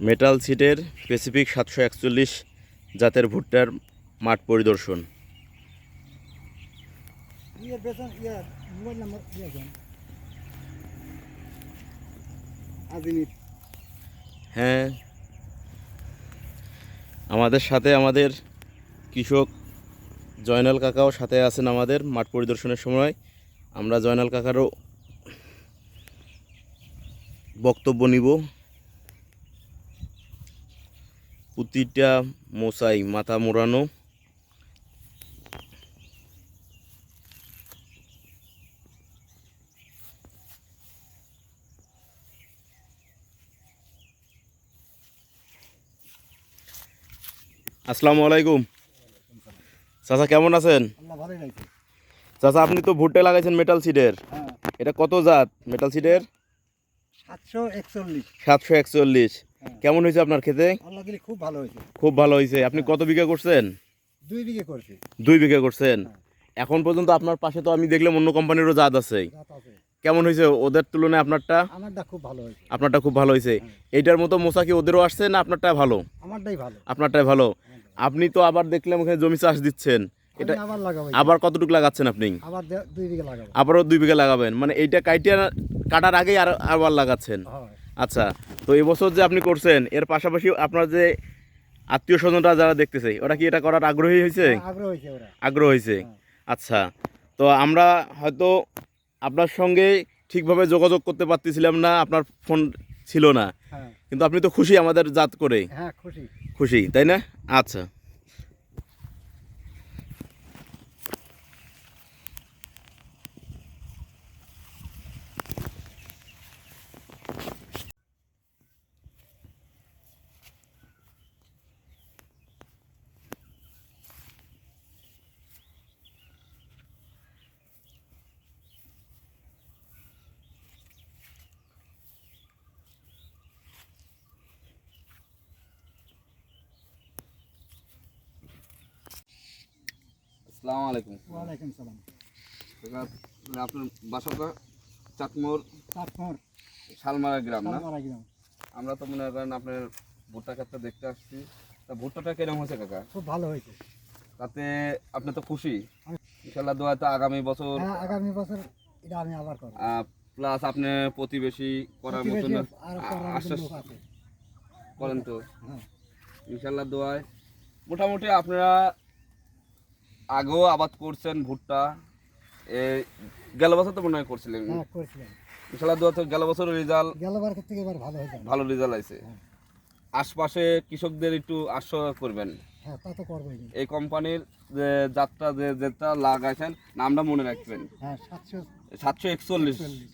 Metal সিটের specific সাতশো একচল্লিশ জাতের ভুট্টার মাঠ পরিদর্শন। ইয়ে ইয়ে হ্যাঁ। আমাদের সাথে আমাদের কৃষক জয়নাল কাকাও সাথে আছেন আমাদের মাঠ পরিদর্শনের সময়। আমরা জয়নাল কাকারও বক্তব্য নিব। প্রতিটা মোসাই মাথা মোড়ানো। আসসালামু আলাইকুম। চাচা কেমন আছেন? চাচা আপনি তো ভুট্টা লাগাইছেন মেটাল সিডের হ্যাঁ। এটা কত জাত মেটাল সিডের সাতশো একচল্লিশ। সাতশো একচল্লিশ। কেমন হয়েছে আপনার খেতে? আল্লাহ দিলে খুব ভালো হয়েছে। খুব ভালো হয়েছে। আপনি কত বিঘা করছেন? দুই বিঘে করছে। দুই বিঘা করছেন। হ্যাঁ। এখন পর্যন্ত আপনার পাশে তো আমি দেখলাম অন্য কোম্পানিরও জাত আছে। কেমন হয়েছে ওদের তুলনায় আপনারটা? আমারটা খুব ভালো হয়েছে। আপনারটা খুব ভালো হয়েছে। এইটার মতো মোসা কি ওদেরও আসছে না আপনারটা ভালো? আমারটাই ভালো। আপনারটাই ভালো। আপনি তো আবার দেখলাম ওখানে জমি চাষ দিচ্ছেন। এটা আবার লাগাবো আবার কতটুকু লাগাচ্ছেন আপনি? আবার দুই বিঘে লাগাবো। আবারও দুই বিঘা লাগাবেন। মানে এইটা কাইটিয়া কাটার আগেই আর আবার লাগাচ্ছেন। হয়। আচ্ছা তো এবছর যে আপনি করছেন এর পাশাপাশি আপনার যে আত্মীয় স্বজনরা যারা দেখতেছে ওরা কি এটা করার আগ্রহী হয়েছে? হ্যাঁ, আগ্রহ হয়েছে ওরা। আগ্রহ হয়েছে? হ্যাঁ। আচ্ছা তো আমরা হয়তো আপনার সঙ্গে ঠিকভাবে যোগাযোগ করতে পারতেছিলাম না আপনার ফোন ছিল না। হ্যাঁ। কিন্তু আপনি তো খুশি আমাদের জাত করে। হ্যাঁ খুশি। খুশি তাই না? আচ্ছা। আসসালামু আলাইকুম। ওয়ালাইকুম সালাম। আপনার বাসাটা চাটমোর তারপর শালমারা গ্রাম না? আমরা তো মনে করেন আপনার ভুট্টা ক্ষেতটা দেখতে আসছি। তা ভুট্টাটা কীরকম হয়েছে কাকা? খুব ভালো হয়েছে। তাতে আপনি তো খুশি? ইনশাল্লাহ দোয়া তো আগামী বছর হ্যাঁ আগামী বছর এটা আমি আবার করব। প্লাস আপনি প্রতিবেশী মতন করার মতন আশ্বাস করেন তো? হ্যাঁ। ইনশাল্লাহ দোয়ায়। মোটামুটি আপনারা আগেও আবাদ করছেন ভুট্টা। গেল বছর তো মনে হয় করছিলেন। ইনশাল্লাহ দোয়া তো গেল বছর রেজাল্ট গেলবার থেকে এবার ভালো হয়েছে ভালো রেজাল্ট আছে হ্যাঁ। আশপাশে কৃষকদের একটু আশ্রয় করবেন। হ্যাঁ তা তো করবোই। এই কোম্পানির যে যাত্রা যে যেটা লাগাইছেন নামটা মনে রাখবেন। হ্যাঁ সাতশো সাতশো একচল্লিশ। চল্লিশ